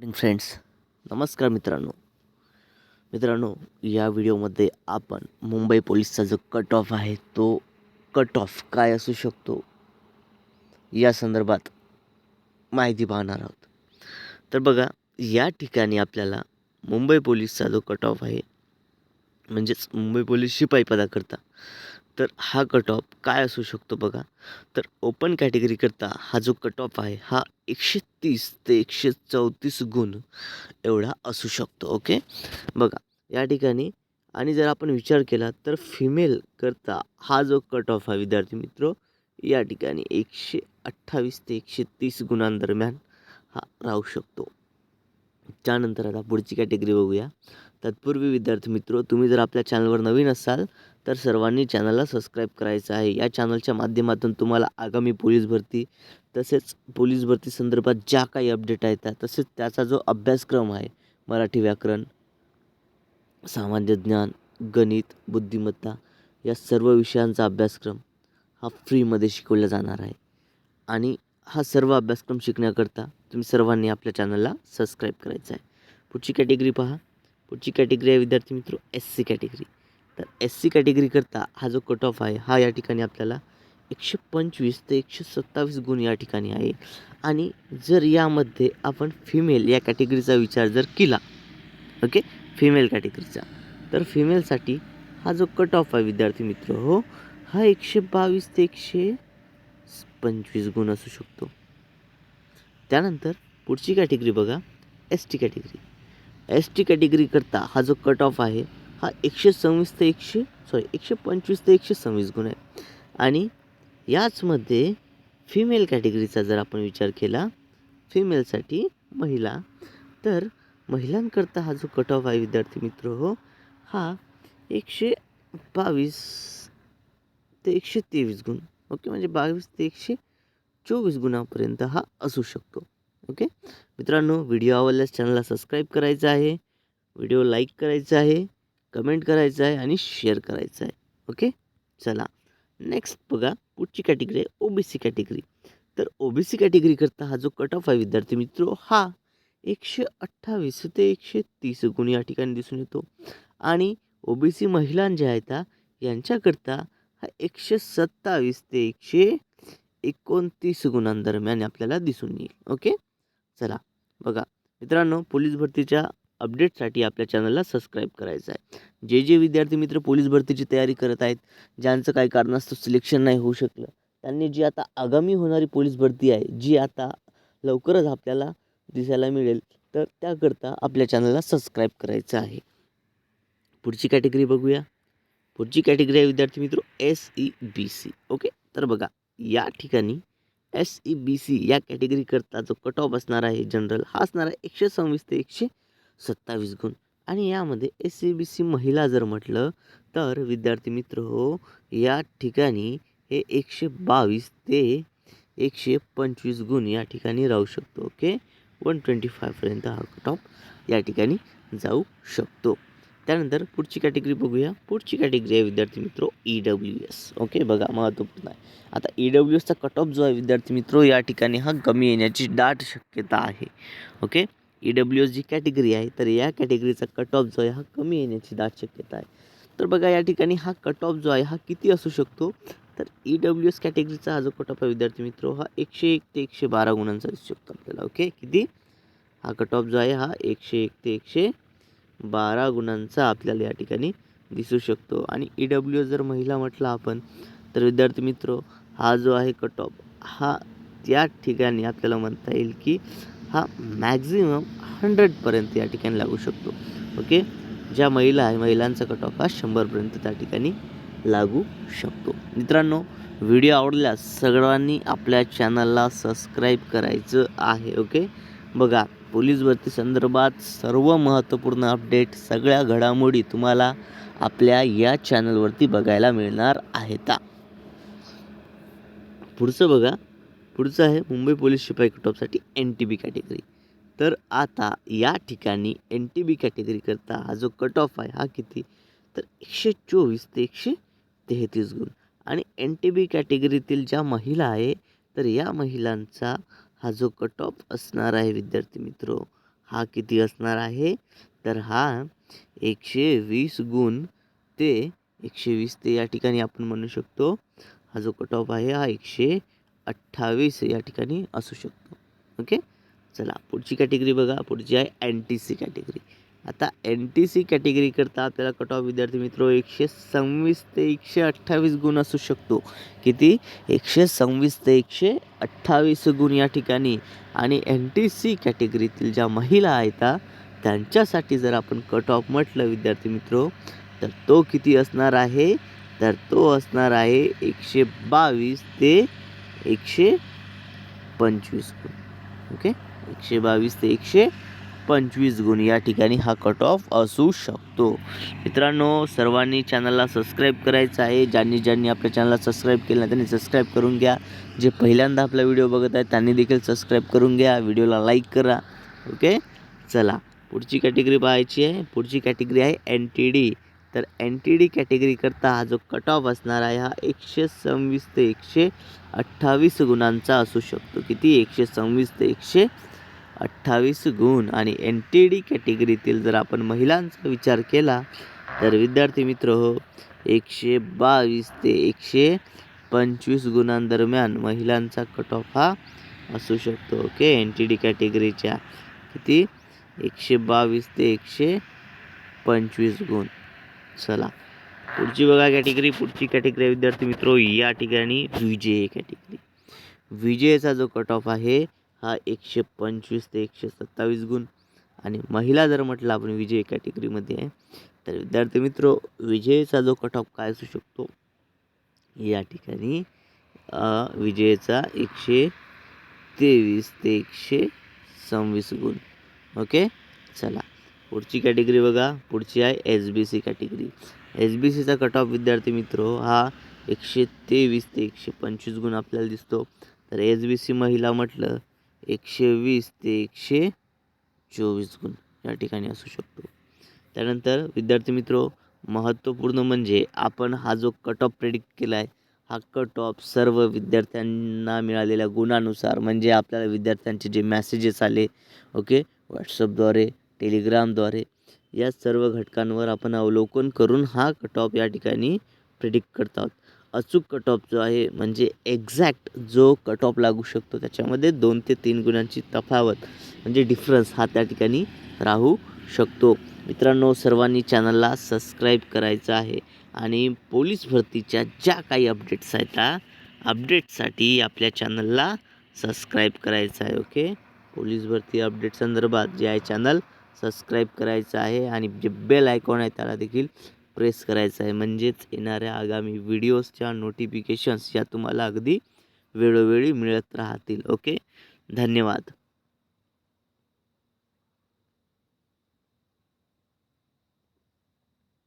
Morning friends नमस्कार मित्रांनो. मित्रांनो या व्हिडिओमध्ये आपण मुंबई पोलीसचा जो कट ऑफ आहे तो कट ऑफ काय असू शकतो? या संदर्भात माहिती पाहणार आहोत. तर बघा या ठिकाणी आपल्याला मुंबई पोलीसचा जो कट ऑफ आहे म्हणजेच मुंबई पोलीस शिपाई पदाकरता तर हा कट ऑफ काय असू शकतो बघा? तर ओपन कॅटेगरीकरता हा जो कट ऑफ आहे हा एकशे तीस ते एकशे चौतीस गुण एवढा असू शकतो ओके बघा या ठिकाणी आणि जर आपण विचार केला तर फिमेल करता हा जो कट ऑफ आहे विद्यार्थी मित्र या ठिकाणी एकशे अठ्ठावीस ते एकशे तीस गुणांदरम्यान हा राहू शकतो. त्यानंतर आता पुढची कॅटेगरी बघूया. तत्पूर्वी विद्यार्थी मित्र तुम्ही जर आपल्या चॅनलवर नवीन असाल तर सर्वांनी चॅनलला सबस्क्राईब करायचं आहे. या चॅनलच्या माध्यमातून तुम्हाला आगामी पोलीस भरती तसेच पोलीस भरती संदर्भात ज्या काही अपडेट आहेत त्या तसेच त्याचा जो अभ्यासक्रम आहे मराठी व्याकरण सामान्य ज्ञान गणित बुद्धिमत्ता या सर्व विषयांचा अभ्यासक्रम हा फ्रीमध्ये शिकवला जाणार आहे. आणि हा सर्व अभ्यासक्रम शिकण्याकरता तुम्ही सर्वांनी आपल्या चॅनलला सबस्क्राईब करायचं आहे. पुढची कॅटेगरी पहा. पुढची कॅटेगरी आहे विद्यार्थी मित्र एस सी कॅटेगरी तर एस सी कॅटेगरीकरता हा जो कट ऑफ आहे हा या ठिकाणी आपल्याला एकशे पंचवीस ते एकशे सत्तावीस गुण या ठिकाणी आहे आणि जर यामध्ये आपण फिमेल या कॅटेगरीचा विचार जर केला ओके फिमेल कॅटेगरीचा तर फिमेलसाठी हा जो कट ऑफ आहे विद्यार्थी मित्र हो हा एकशे बावीस ते एकशे पंचवीस गुण असू शकतो. त्यानंतर पुढची कॅटेगरी बघा S T category. S T कॅटेगरीकरता हा जो कट ऑफ आहे हा एकशे सव्वीस ते एकशे सॉरी एकशे पंचवीस ते एकशे सव्वीस गुण आहे. आणि याचमध्ये फिमेल कॅटेगरीचा जर आपण विचार केला फिमेलसाठी महिला. तर महिलांकरता हा जो कट ऑफ आहे विद्यार्थी मित्र हो हा एकशे बावीस ते एकशे तेवीस गुण ओके? म्हणजे बावीस ते एकशे चोवीस गुणापर्यंत हा असू शकतो ओके? मित्रांनो व्हिडिओ आवडल्यास चॅनलला सबस्क्राईब करायचं आहे व्हिडिओ लाईक करायचा आहे. कमेंट करायचं आहे आणि शेअर करायचं आहे. ओके? चला. नेक्स्ट बघा पुढची कॅटेगरी आहे ओ बी सी कॅटेगरी तर ओ बी सी कॅटेगरीकरता हा जो कट ऑफ आहे विद्यार्थी मित्र हा एकशे अठ्ठावीस ते एकशे तीस गुण या ठिकाणी दिसून येतो. आणि ओ बी सी महिला ज्या आहेत यांच्याकरता हा एकशे सत्तावीस ते एकशे एकोणतीस गुणांदरम्यान आपल्याला दिसून येईल. ओके? चला. बघा मित्रांनो पोलीस भरतीच्या अपडेटसाठी आपल्या चॅनलला सबस्क्राईब करायचं आहे. जे जे विद्यार्थी मित्र पोलीस भरतीची तयारी करत आहेत ज्यांचं काही कारणास्तव सिलेक्शन नाही होऊ शकलं त्यांनी जी आता आगामी होणारी पोलीस भरती आहे जी आता लवकरच आपल्याला दिसायला मिळेल तर त्याकरता आपल्या चॅनलला सबस्क्राईब करायचं आहे. पुढची कॅटेगरी बघूया. पुढची कॅटेगरी आहे विद्यार्थी मित्र S E B C. Okay? तर बघा या ठिकाणी एस ई बी सी या कॅटेगरीकरता जो कट ऑफ असणार आहे जनरल हा असणार आहे एकशे सव्वीस ते एकशे सत्तावीस गुण. आणि यामध्ये एस सी बी सी महिला जर म्हटलं तर विद्यार्थी मित्र हो या ठिकाणी हे एकशे बावीस ते एकशे पंचवीस गुण या ठिकाणी राहू शकतो. ओके? वन ट्वेंटी फायपर्यंत हा कटॉप या ठिकाणी जाऊ शकतो. त्यानंतर पुढची कॅटेगरी बघूया. पुढची कॅटेगरी आहे विद्यार्थी मित्रो ई डब्ल्यू एस ओके? बघा महत्त्वपूर्ण आहे. आता ई डब्ल्यू एसचा कट ऑफ जो आहे विद्यार्थी मित्रो या ठिकाणी हा कमी येण्याची दाट शक्यता आहे. Okay? E W S G category आहे तर या कॅटेगरीचा कट ऑफ जो आहे हा कमी येण्याची दाट शक्यता आहे. तर बघा या ठिकाणी हा कट ऑफ जो आहे हा किती असू शकतो? तर ई डब्ल्यू एस कॅटेगरीचा हा जो कट ऑफ आहे विद्यार्थी मित्र हा एकशे एक ते एकशे बारा गुणांचा दिसू शकतो आपल्याला ओके किती? हा कट ऑफ जो आहे हा एकशे एक ते एकशे बारा गुणांचा आपल्याला या ठिकाणी दिसू शकतो. आणि ई डब्ल्यू एस जर महिला म्हटलं आपण तर विद्यार्थी मित्र हा जो आहे कट ऑफ हा त्या ठिकाणी आपल्याला म्हणता येईल की हा मॅक्झिमम हंड्रेडपर्यंत या ठिकाणी लागू शकतो. ओके ज्या महिला आहे महिलांचा कट ऑफ हा शंभरपर्यंत त्या ठिकाणी लागू शकतो. मित्रांनो व्हिडिओ आवडल्यास सगळ्यांनी आपल्या चॅनलला सबस्क्राईब करायचं आहे ओके बघा पोलीस भरती संदर्भात सर्व महत्त्वपूर्ण अपडेट सगळ्या घडामोडी तुम्हाला आपल्या या चॅनलवरती बघायला मिळणार आहेत. पुढचं बघा. पुढचं आहे मुंबई पोलीस शिपाई कटॉपसाठी एन टी बी कॅटेगरी तर आता या ठिकाणी एन टी बी कॅटेगरीकरता हा जो कट ऑफ आहे हा किती? तर एकशे चोवीस ते एकशे तेहतीस गुण. आणि एन टी बी कॅटेगरीतील ज्या महिला आहे तर या महिलांचा हा जो कट ऑफ असणार आहे विद्यार्थी मित्र हा किती असणार आहे? तर हा एकशे वीस गुण ते एकशे वीस ते या ठिकाणी आपण म्हणू शकतो. हा जो कट ऑफ आहे हा एकशे अठ्ठावीस या ठिकाणी असू शकतो. ओके चला पुढची कॅटेगरी बघा. पुढची आहे एन टी सी कॅटेगरी आता एन टी सी कॅटेगरीकरता आपल्याला कट ऑफ विद्यार्थी मित्र एकशे सव्वीस ते एकशे अठ्ठावीस गुण असू शकतो. किती? एकशे सव्वीस ते एकशे अठ्ठावीस गुण या ठिकाणी. आणि एन टी सी कॅटेगरीतील ज्या महिला आहेत त्यांच्यासाठी जर आपण कट ऑफ म्हटलं विद्यार्थी मित्र तर तो किती असणार आहे? तर तो असणार आहे एकशे बावीस ते एकशे पंचवीस गुण. ओके? एकशे बावीस ते एकशे पंचवीस गुण या ठिकाणी हा कट ऑफ असू शकतो. मित्रांनो सर्वांनी चॅनलला सबस्क्राईब करायचं आहे. ज्यांनी ज्यांनी आपल्या चॅनलला सबस्क्राईब केलं नाही त्यांनी सबस्क्राईब करून घ्या. जे पहिल्यांदा आपला व्हिडिओ बघत आहेत त्यांनी देखील सबस्क्राईब करून घ्या. व्हिडिओला लाईक करा. ओके? चला पुढची कॅटेगरी पाहायची आहे. पुढची कॅटेगरी आहे एन टी डी तर एन टी डी कॅटेगरीकरता हा जो कट ऑफ असणार आहे हा एकशे सव्वीस ते एकशे अठ्ठावीस गुणांचा असू शकतो. किती? एकशे सव्वीस ते एकशे अठ्ठावीस गुण. आणि एन टी डी कॅटेगरीतील जर आपण महिलांचा विचार केला तर विद्यार्थी मित्र हो एकशे बावीस ते एकशे पंचवीस गुणांदरम्यान महिलांचा कट ऑफ हा असू शकतो. ओके? एन टी डी कॅटेगरीच्या किती? एकशे बावीस ते एकशे पंचवीस गुण. चला. पुढची बघा कॅटेगरी पुढची कॅटेगरी आहे विद्यार्थी मित्र या ठिकाणी विजय कॅटेगरी विजयचा जो कट ऑफ आहे हा एकशे पंचवीस ते एकशे सत्तावीस गुण. आणि महिला जर म्हटलं आपण विजय कॅटेगरीमध्ये आहे तर विद्यार्थी मित्र विजयचा जो कट ऑफ काय असू शकतो? या ठिकाणी विजयचा एकशे तेवीस ते एकशे सव्वीस गुण. ओके चला. पुढची कॅटेगरी बघा. पुढची आहे S B C category. S B सीचा कट ऑफ विद्यार्थी मित्र हा एकशे तेवीस ते एकशे पंचवीस गुण आपल्याला दिसतो. तर एस बी सी महिला म्हटलं एकशे वीस ते एकशे चोवीस गुण या ठिकाणी असू शकतो. त्यानंतर विद्यार्थी मित्र महत्त्वपूर्ण म्हणजे आपण हा जो कट ऑफ प्रेडिक्ट केला आहे हा कट ऑफ सर्व विद्यार्थ्यांना मिळालेल्या गुणानुसार म्हणजे आपल्याला विद्यार्थ्यांचे जे मॅसेजेस आले ओके व्हॉट्सअपद्वारे टेलिग्रामद्वारे या सर्व घटकांवर आपण अवलोकन करून हा कट ऑफ या ठिकाणी प्रिडिक्ट करत आहोत. अचूक कट ऑफ जो आहे म्हणजे एक्झॅक्ट जो कट ऑफ लागू शकतो त्याच्यामध्ये दोन ते तीन गुणांची तफावत म्हणजे डिफरन्स हा त्या ठिकाणी राहू शकतो. मित्रांनो सर्वांनी चॅनलला सबस्क्राईब करायचं आहे आणि पोलीस भरतीच्या ज्या काही अपडेट्स आहेत त्या अपडेटसाठी आपल्या चॅनलला सबस्क्राईब करायचं आहे ओके पोलीस भरती अपडेट संदर्भात जे आहे चॅनल सबस्क्राईब करायचं आहे आणि जे बेल आयकॉन आहे त्याला देखील प्रेस करायचं आहे. म्हणजेच येणाऱ्या आगामी व्हिडिओजच्या नोटिफिकेशन्स या तुम्हाला अगदी वेळोवेळी मिळत राहतील. ओके धन्यवाद.